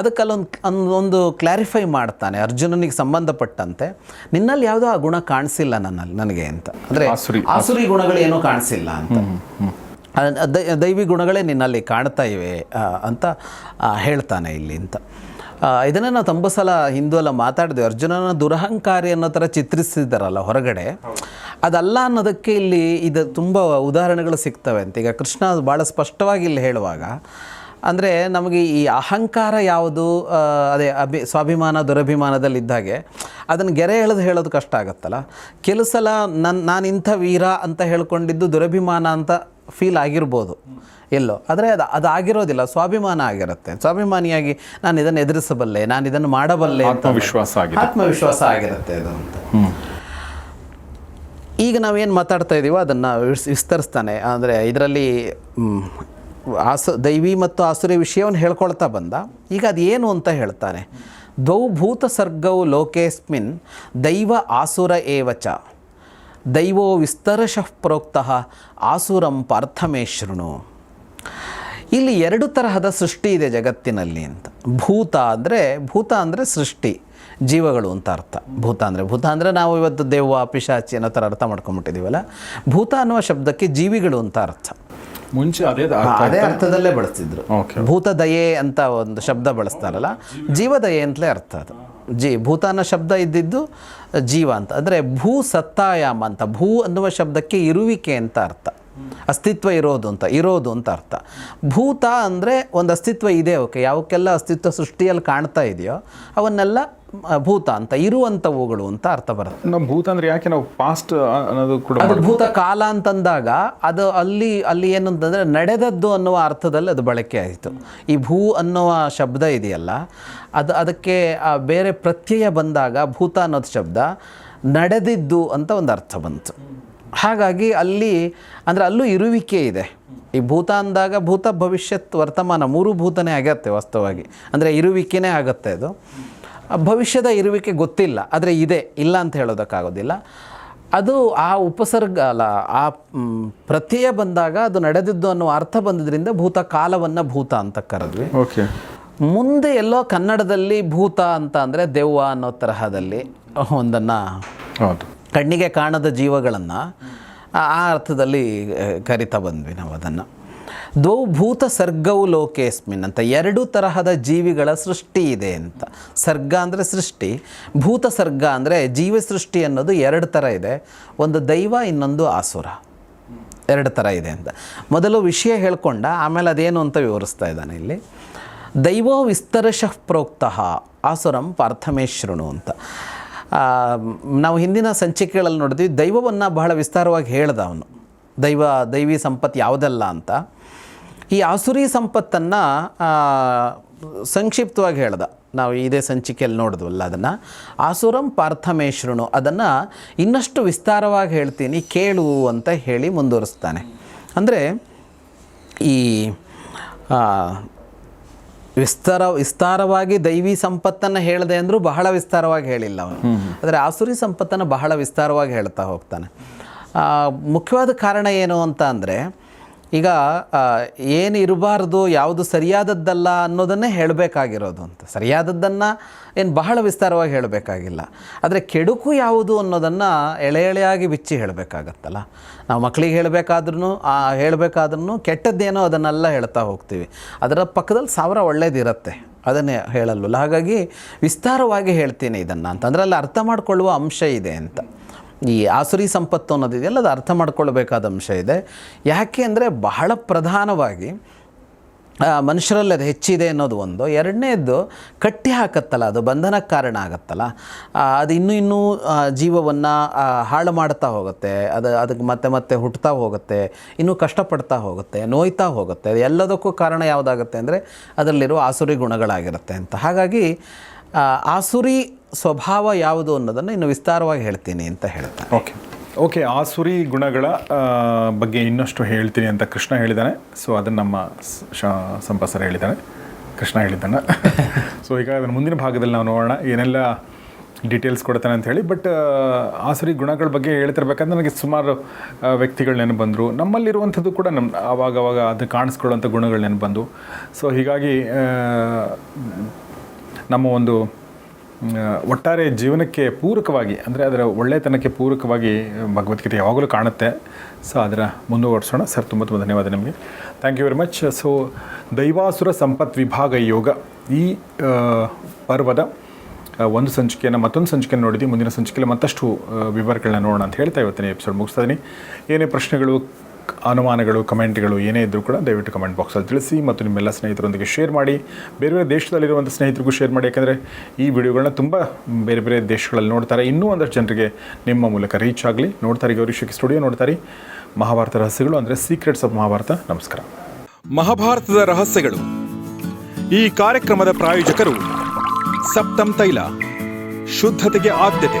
ಅದಕ್ಕಲ್ಲೊಂದು ಒಂದು ಕ್ಲಾರಿಫೈ ಮಾಡ್ತಾನೆ. ಅರ್ಜುನನಿಗೆ ಸಂಬಂಧಪಟ್ಟಂತೆ ನಿನ್ನಲ್ಲಿ ಯಾವುದೋ ಆ ಗುಣ ಕಾಣಿಸಿಲ್ಲ ನನ್ನಲ್ಲಿ ನನಗೆ ಅಂತ. ಅಂದರೆ ಆಸುರಿ. ಗುಣಗಳು ಗುಣಗಳೇನೂ ಕಾಣಿಸಿಲ್ಲ ಅಂತ. ದೈವಿ ಗುಣಗಳೇ ನಿನ್ನಲ್ಲಿ ಕಾಣ್ತಾ ಇವೆ ಅಂತ ಹೇಳ್ತಾನೆ ಇಲ್ಲಿ ಅಂತ. ಇದನ್ನು ನಾವು ತುಂಬ ಸಲ ಹಿಂದೂ ಎಲ್ಲ ಮಾತಾಡಿದ್ವಿ. ಅರ್ಜುನನ ದುರಹಂಕಾರಿ ಅನ್ನೋ ಥರ ಚಿತ್ರಿಸಿದಾರಲ್ಲ ಹೊರಗಡೆ. ಅದಲ್ಲ ಅನ್ನೋದಕ್ಕೆ ಇಲ್ಲಿ ಇದು ತುಂಬ ಉದಾಹರಣೆಗಳು ಸಿಗ್ತವೆ ಅಂತ. ಈಗ ಕೃಷ್ಣ ಭಾಳ ಸ್ಪಷ್ಟವಾಗಿ ಇಲ್ಲಿ ಹೇಳುವಾಗ, ಅಂದರೆ ನಮಗೆ ಈ ಅಹಂಕಾರ ಯಾವುದು? ಅದೇ ಅಭಿ, ಸ್ವಾಭಿಮಾನ ದುರಭಿಮಾನದಲ್ಲಿದ್ದಾಗೆ ಅದನ್ನು ಗೆರೆ ಎಳೆದು ಹೇಳೋದು ಕಷ್ಟ ಆಗುತ್ತಲ್ಲ. ಕೆಲವು ಸಲ ನನ್ನ ನಾನು ಇಂಥ ವೀರ ಅಂತ ಹೇಳ್ಕೊಂಡಿದ್ದು ದುರಭಿಮಾನ ಅಂತ ಫೀಲ್ ಆಗಿರ್ಬೋದು. ಎಲ್ಲೋ. ಆದರೆ ಅದು ಅದು ಆಗಿರೋದಿಲ್ಲ ಸ್ವಾಭಿಮಾನ ಆಗಿರುತ್ತೆ. ಸ್ವಾಭಿಮಾನಿಯಾಗಿ ನಾನು ಇದನ್ನು ಎದುರಿಸಬಲ್ಲೆ ನಾನು ಇದನ್ನು ಮಾಡಬಲ್ಲೆ ಅಂತ ಆತ್ಮವಿಶ್ವಾಸ ಆತ್ಮವಿಶ್ವಾಸ ಆಗಿರುತ್ತೆ ಅದು ಅಂತ. ಈಗ ನಾವೇನು ಮಾತಾಡ್ತಾ ಇದ್ದೀವೋ ಅದನ್ನು ವಿಸ್ ವಿಸ್ತರಿಸ್ತಾನೆ. ಅಂದರೆ ಇದರಲ್ಲಿ ಆಸು ದೈವಿ ಮತ್ತು ಆಸುರಿ ವಿಷಯವನ್ನು ಹೇಳ್ಕೊಳ್ತಾ ಬಂದ. ಈಗ ಅದೇನು ಅಂತ ಹೇಳ್ತಾನೆ. ದ್ವೌ ಭೂತ ಸರ್ಗೌ ಲೋಕೇಸ್ಮಿನ್ ದೈವ ಆಸುರ ಏವಚ. ದೈವೋ ವಿಸ್ತರಶಃ ಪ್ರೋಕ್ತಃ ಆಸುರಂ ಪಾರ್ಥಮೇ ಶೃಣು. ಇಲ್ಲಿ ಎರಡು ತರಹದ ಸೃಷ್ಟಿ ಇದೆ ಜಗತ್ತಿನಲ್ಲಿ ಅಂತ. ಭೂತ ಅಂದರೆ ಭೂತ ಅಂದರೆ ಸೃಷ್ಟಿ ಜೀವಗಳು ಅಂತ ಅರ್ಥ. ಭೂತ ಅಂದರೆ ಭೂತ ಅಂದರೆ ನಾವು ಇವತ್ತು ದೇವ ಪಿಶಾಚಿ ಅನ್ನೋ ಥರ ಅರ್ಥ ಮಾಡ್ಕೊಂಬಿಟ್ಟಿದ್ದೀವಲ್ಲ. ಭೂತ ಅನ್ನುವ ಶಬ್ದಕ್ಕೆ ಜೀವಿಗಳು ಅಂತ ಅರ್ಥ. ಮುಂಚೆ ಅದೇ ಅದೇ ಅರ್ಥದಲ್ಲೇ ಬಳಸ್ತಿದ್ರು. ಭೂತ ದಯೆ ಅಂತ ಒಂದು ಶಬ್ದ ಬಳಸ್ತಾರಲ್ಲ. ಜೀವದಯೆ ಅಂತಲೇ ಅರ್ಥ ಅದು. ಜೀ, ಭೂತಾನ ಶಬ್ದ ಇದ್ದಿದ್ದು ಜೀವ ಅಂತ. ಅಂದರೆ ಭೂ ಸತ್ತಾಯಾಮ ಅಂತ. ಭೂ ಅನ್ನುವ ಶಬ್ದಕ್ಕೆ ಇರುವಿಕೆ ಅಂತ ಅರ್ಥ. ಅಸ್ತಿತ್ವ ಇರೋದು ಅಂತ ಇರೋದು ಅಂತ ಅರ್ಥ. ಭೂತ ಅಂದರೆ ಒಂದು ಅಸ್ತಿತ್ವ ಇದೆ ಓಕೆ ಯಾವಕ್ಕೆಲ್ಲ ಅಸ್ತಿತ್ವ ಸೃಷ್ಟಿಯಲ್ಲಿ ಕಾಣ್ತಾ ಇದೆಯೋ ಅವನ್ನೆಲ್ಲ ಭೂತ ಅಂತ ಇರುವಂಥವುಗಳು ಅಂತ ಅರ್ಥ ಬರುತ್ತೆ. ನಾವು ಭೂತ ಅಂದರೆ ಯಾಕೆ ನಾವು ಪಾಸ್ಟ್ ಅನ್ನೋದು ಕೂಡ ಭೂತ ಕಾಲ ಅಂತಂದಾಗ ಅದು ಅಲ್ಲಿ ಅಲ್ಲಿ ಏನು ಅಂತಂದರೆ ನಡೆದದ್ದು ಅನ್ನುವ ಅರ್ಥದಲ್ಲಿ ಅದು ಬಳಕೆ ಆಯಿತು. ಈ ಭೂ ಅನ್ನುವ ಶಬ್ದ ಇದೆಯಲ್ಲ ಅದು ಅದಕ್ಕೆ ಆ ಬೇರೆ ಪ್ರತ್ಯಯ ಬಂದಾಗ ಭೂತ ಅನ್ನೋದು ಶಬ್ದ ನಡೆದಿದ್ದು ಅಂತ ಒಂದು ಅರ್ಥ ಬಂತು. ಹಾಗಾಗಿ ಅಲ್ಲಿ ಅಂದರೆ ಅಲ್ಲೂ ಇರುವಿಕೆ ಇದೆ. ಈ ಭೂತ ಅಂದಾಗ ಭೂತ ಭವಿಷ್ಯತ್ ವರ್ತಮಾನ ಮೂರು ಭೂತನೇ ಆಗತ್ತೆ ವಾಸ್ತವವಾಗಿ. ಅಂದರೆ ಇರುವಿಕೆನೇ ಆಗತ್ತೆ ಅದು. ಭವಿಷ್ಯದ ಇರುವಿಕೆ ಗೊತ್ತಿಲ್ಲ ಆದರೆ ಇದೆ ಇಲ್ಲ ಅಂತ ಹೇಳೋದಕ್ಕಾಗೋದಿಲ್ಲ. ಅದು ಆ ಉಪಸರ್ಗ ಅಲ್ಲ ಆ ಪ್ರತ್ಯಯ ಬಂದಾಗ ಅದು ನಡೆದಿದ್ದು ಅನ್ನೋ ಅರ್ಥ ಬಂದಿದ್ದರಿಂದ ಭೂತ ಕಾಲವನ್ನು ಭೂತ ಅಂತ ಕರೆದ್ವಿ. ಓಕೆ. ಮುಂದೆ ಎಲ್ಲೋ ಕನ್ನಡದಲ್ಲಿ ಭೂತ ಅಂತ ಅಂದರೆ ದೆವ್ವ ಅನ್ನೋ ತರಹದಲ್ಲಿ ಒಂದನ್ನು ಹೌದು. ಕಣ್ಣಿಗೆ ಕಾಣದ ಜೀವಗಳನ್ನು ಆ ಅರ್ಥದಲ್ಲಿ ಕರಿತಾ ಬಂದ್ವಿ ನಾವು ಅದನ್ನು. ದ್ವೌ ಭೂತ ಸರ್ಗವು ಲೋಕೇಸ್ಮಿನ್ ಅಂತ ಎರಡು ತರಹದ ಜೀವಿಗಳ ಸೃಷ್ಟಿ ಇದೆ ಅಂತ. ಸರ್ಗ ಅಂದರೆ ಸೃಷ್ಟಿ, ಭೂತ ಸರ್ಗ ಅಂದರೆ ಜೀವ ಸೃಷ್ಟಿ ಅನ್ನೋದು ಎರಡು ಥರ ಇದೆ. ಒಂದು ದೈವ, ಇನ್ನೊಂದು ಆಸುರ. ಎರಡು ಥರ ಇದೆ ಅಂತ. ಮೊದಲು ವಿಷಯ ಹೇಳ್ಕೊಂಡ, ಆಮೇಲೆ ಅದೇನು ಅಂತ ವಿವರಿಸ್ತಾ ಇದ್ದಾನೆ ಇಲ್ಲಿ. ದೈವೋ ವಿಸ್ತರಶಃ ಪ್ರೋಕ್ತಃ, ಆಸುರಂ ಪಾರ್ಥಮೇಶ್ವರನು ಅಂತ. ನಾವು ಹಿಂದಿನ ಸಂಚಿಕೆಗಳಲ್ಲಿ ನೋಡಿದ್ವಿ, ದೈವವನ್ನು ಬಹಳ ವಿಸ್ತಾರವಾಗಿ ಹೇಳ್ದ ಅವನು. ದೈವ, ದೈವಿ ಸಂಪತ್ತು ಯಾವುದಲ್ಲ ಅಂತ. ಈ ಆಸುರಿ ಸಂಪತ್ತನ್ನು ಸಂಕ್ಷಿಪ್ತವಾಗಿ ಹೇಳ್ದ. ನಾವು ಇದೇ ಸಂಚಿಕೆಯಲ್ಲಿ ನೋಡಿದ್ವಲ್ಲ ಅದನ್ನು. ಆಸುರಂ ಪಾರ್ಥಮೇಶ್ವರನು ಅದನ್ನು ಇನ್ನಷ್ಟು ವಿಸ್ತಾರವಾಗಿ ಹೇಳ್ತೀನಿ, ಕೇಳು ಅಂತ ಹೇಳಿ ಮುಂದುವರಿಸ್ತಾನೆ. ಅಂದರೆ ಈ ವಿಸ್ತಾರ ವಿಸ್ತಾರವಾಗಿ ದೈವಿ ಸಂಪತ್ತನ್ನು ಹೇಳದೆ ಅಂದರೂ ಬಹಳ ವಿಸ್ತಾರವಾಗಿ ಹೇಳಿಲ್ಲ ಅವನು. ಆದರೆ ಆಸುರಿ ಸಂಪತ್ತನ್ನು ಬಹಳ ವಿಸ್ತಾರವಾಗಿ ಹೇಳ್ತಾ ಹೋಗ್ತಾನೆ. ಮುಖ್ಯವಾದ ಕಾರಣ ಏನು ಅಂತ ಅಂದರೆ ಈಗ ಏನು ಇರಬಾರ್ದು, ಯಾವುದು ಸರಿಯಾದದ್ದಲ್ಲ ಅನ್ನೋದನ್ನೇ ಹೇಳಬೇಕಾಗಿರೋದು ಅಂತ. ಸರಿಯಾದದ್ದನ್ನು ಏನು ಬಹಳ ವಿಸ್ತಾರವಾಗಿ ಹೇಳಬೇಕಾಗಿಲ್ಲ. ಆದರೆ ಕೆಡುಕು ಯಾವುದು ಅನ್ನೋದನ್ನು ಎಳೆ ಎಳೆಯಾಗಿ ಬಿಚ್ಚಿ ಹೇಳಬೇಕಾಗತ್ತಲ್ಲ. ನಾವು ಮಕ್ಕಳಿಗೆ ಹೇಳಬೇಕಾದ್ರೂ ಹೇಳಬೇಕಾದ್ರೂ ಕೆಟ್ಟದ್ದೇನೋ ಅದನ್ನೆಲ್ಲ ಹೇಳ್ತಾ ಹೋಗ್ತೀವಿ. ಅದರ ಪಕ್ಕದಲ್ಲಿ ಸಾವಿರ ಒಳ್ಳೇದಿರುತ್ತೆ. ಅದನ್ನೇ ಹೇಳಲ್ಲ. ಹಾಗಾಗಿ ವಿಸ್ತಾರವಾಗಿ ಹೇಳ್ತೀನಿ ಇದನ್ನು ಅಂತ. ಅಂದರೆ ಅಲ್ಲಿ ಅರ್ಥ ಮಾಡಿಕೊಳ್ಳುವ ಅಂಶ ಇದೆ ಅಂತ. ಈ ಆಸುರಿ ಸಂಪತ್ತು ಅನ್ನೋದಿದೆಯಲ್ಲ ಅದು ಅರ್ಥ ಮಾಡ್ಕೊಳ್ಬೇಕಾದ ಅಂಶ ಇದೆ. ಯಾಕೆ ಅಂದರೆ ಬಹಳ ಪ್ರಧಾನವಾಗಿ ಮನುಷ್ಯರಲ್ಲಿ ಅದು ಹೆಚ್ಚಿದೆ ಅನ್ನೋದು ಒಂದು. ಎರಡನೇದ್ದು ಕಟ್ಟಿ ಹಾಕತ್ತಲ್ಲ, ಅದು ಬಂಧನಕ್ಕೆ ಕಾರಣ ಆಗತ್ತಲ್ಲ. ಅದು ಇನ್ನೂ ಇನ್ನೂ ಜೀವವನ್ನು ಹಾಳು ಮಾಡ್ತಾ ಹೋಗುತ್ತೆ, ಅದು ಅದಕ್ಕೆ ಮತ್ತೆ ಮತ್ತೆ ಹುಟ್ಟುತ್ತಾ ಹೋಗುತ್ತೆ, ಇನ್ನೂ ಕಷ್ಟಪಡ್ತಾ ಹೋಗುತ್ತೆ, ನೋಯ್ತಾ ಹೋಗುತ್ತೆ ಎಲ್ಲದಕ್ಕೂ ಕಾರಣ ಯಾವುದಾಗುತ್ತೆ ಅಂದರೆ ಅದರಲ್ಲಿರುವ ಆಸುರಿ ಗುಣಗಳಾಗಿರುತ್ತೆ ಅಂತ. ಹಾಗಾಗಿ ಆಸುರಿ ಸ್ವಭಾವ ಯಾವುದು ಅನ್ನೋದನ್ನು ಇನ್ನು ವಿಸ್ತಾರವಾಗಿ ಹೇಳ್ತೀನಿ ಅಂತ ಹೇಳ್ತಾರೆ. ಓಕೆ. ಓಕೆ ಆಸುರಿ ಗುಣಗಳ ಬಗ್ಗೆ ಇನ್ನಷ್ಟು ಹೇಳ್ತೀನಿ ಅಂತ ಕೃಷ್ಣ ಹೇಳಿದ್ದಾನೆ ಸೊ ಅದನ್ನು ನಮ್ಮ ಸಂಪಸರ ಹೇಳಿದ್ದಾನೆ ಕೃಷ್ಣ ಹೇಳಿದ್ದಾನೆ ಸೊ ಈಗ ಅದರ ಮುಂದಿನ ಭಾಗದಲ್ಲಿ ನಾವು ನೋಡೋಣ. ಏನೆಲ್ಲ ಡೀಟೇಲ್ಸ್ ಕೊಡ್ತಾನೆ ಅಂತ ಹೇಳಿ. ಬಟ್ ಆಸುರಿ ಗುಣಗಳ ಬಗ್ಗೆ ಹೇಳ್ತಿರ್ಬೇಕಂದ್ರೆ ನನಗೆ ಸುಮಾರು ವ್ಯಕ್ತಿಗಳು ನೆನಪು ಬಂದರು. ನಮ್ಮಲ್ಲಿರುವಂಥದ್ದು ಕೂಡ ನಮ್ಮ ಆವಾಗವಾಗ ಅದು ಕಾಣಿಸ್ಕೊಳ್ಳೋಂಥ ಗುಣಗಳು ನೆನಪು ಬಂದು. ಸೊ ಹೀಗಾಗಿ ನಮ್ಮ ಒಂದು ಒಟ್ಟಾರೆ ಜೀವನಕ್ಕೆ ಪೂರಕವಾಗಿ, ಅಂದರೆ ಅದರ ಒಳ್ಳೆತನಕ್ಕೆ ಪೂರಕವಾಗಿ ಭಗವದ್ಗೀತೆ ಯಾವಾಗಲೂ ಕಾಣುತ್ತೆ. ಸೊ ಅದರ ಮುಂದುವರ್ಸೋಣ. ಸರ್, ತುಂಬ ತುಂಬ ಧನ್ಯವಾದ ನಿಮಗೆ. Thank you very much so ದೈವಾಸುರ ಸಂಪತ್ ವಿಭಾಗ ಯೋಗ ಈ ಪರ್ವದ ಒಂದು ಸಂಚಿಕೆಯನ್ನು ಮತ್ತೊಂದು ಸಂಚಿಕೆಯನ್ನು ನೋಡಿದ್ವಿ. ಮುಂದಿನ ಸಂಚಿಕೆಯಲ್ಲಿ ಮತ್ತಷ್ಟು ವಿವರಗಳನ್ನ ನೋಡೋಣ ಅಂತ ಹೇಳ್ತಾ ಇವತ್ತಿನ ಎಪಿಸೋಡ್ ಮುಗಿಸ್ತಾ ಇದ್ದೀನಿ ಏನೇ ಪ್ರಶ್ನೆಗಳು ಅನುಮಾನಗಳು, ಕಮೆಂಟ್ಗಳು ಏನೇ ಇದ್ದರೂ ಕೂಡ ದಯವಿಟ್ಟು ಕಮೆಂಟ್ ಬಾಕ್ಸಲ್ಲಿ ತಿಳಿಸಿ ಮತ್ತು ನಿಮ್ಮೆಲ್ಲ ಸ್ನೇಹಿತರೊಂದಿಗೆ ಶೇರ್ ಮಾಡಿ. ಬೇರೆ ಬೇರೆ ದೇಶದಲ್ಲಿರುವಂಥ ಸ್ನೇಹಿತರಿಗೂ ಶೇರ್ ಮಾಡಿ. ಯಾಕಂದರೆ ಈ ವಿಡಿಯೋಗಳನ್ನ ತುಂಬ ಬೇರೆ ಬೇರೆ ದೇಶಗಳಲ್ಲಿ ನೋಡ್ತಾರೆ. ಇನ್ನೂ ಒಂದಷ್ಟು ಜನರಿಗೆ ನಿಮ್ಮ ಮೂಲಕ ರೀಚ್ ಆಗಲಿ. ನೋಡ್ತಾರೆ ಗೌರೀಶಕ್ಕೆ ಸ್ಟುಡಿಯೋ ನೋಡ್ತಾರೆ. ಮಹಾಭಾರತ ರಹಸ್ಯಗಳು ಅಂದರೆ ಸೀಕ್ರೆಟ್ಸ್ ಆಫ್ ಮಹಾಭಾರತ. ನಮಸ್ಕಾರ. ಮಹಾಭಾರತದ ರಹಸ್ಯಗಳು. ಈ ಕಾರ್ಯಕ್ರಮದ ಪ್ರಾಯೋಜಕರು ಸಪ್ತಮ್ ತೈಲ, ಶುದ್ಧತೆಗೆ ಆದ್ಯತೆ.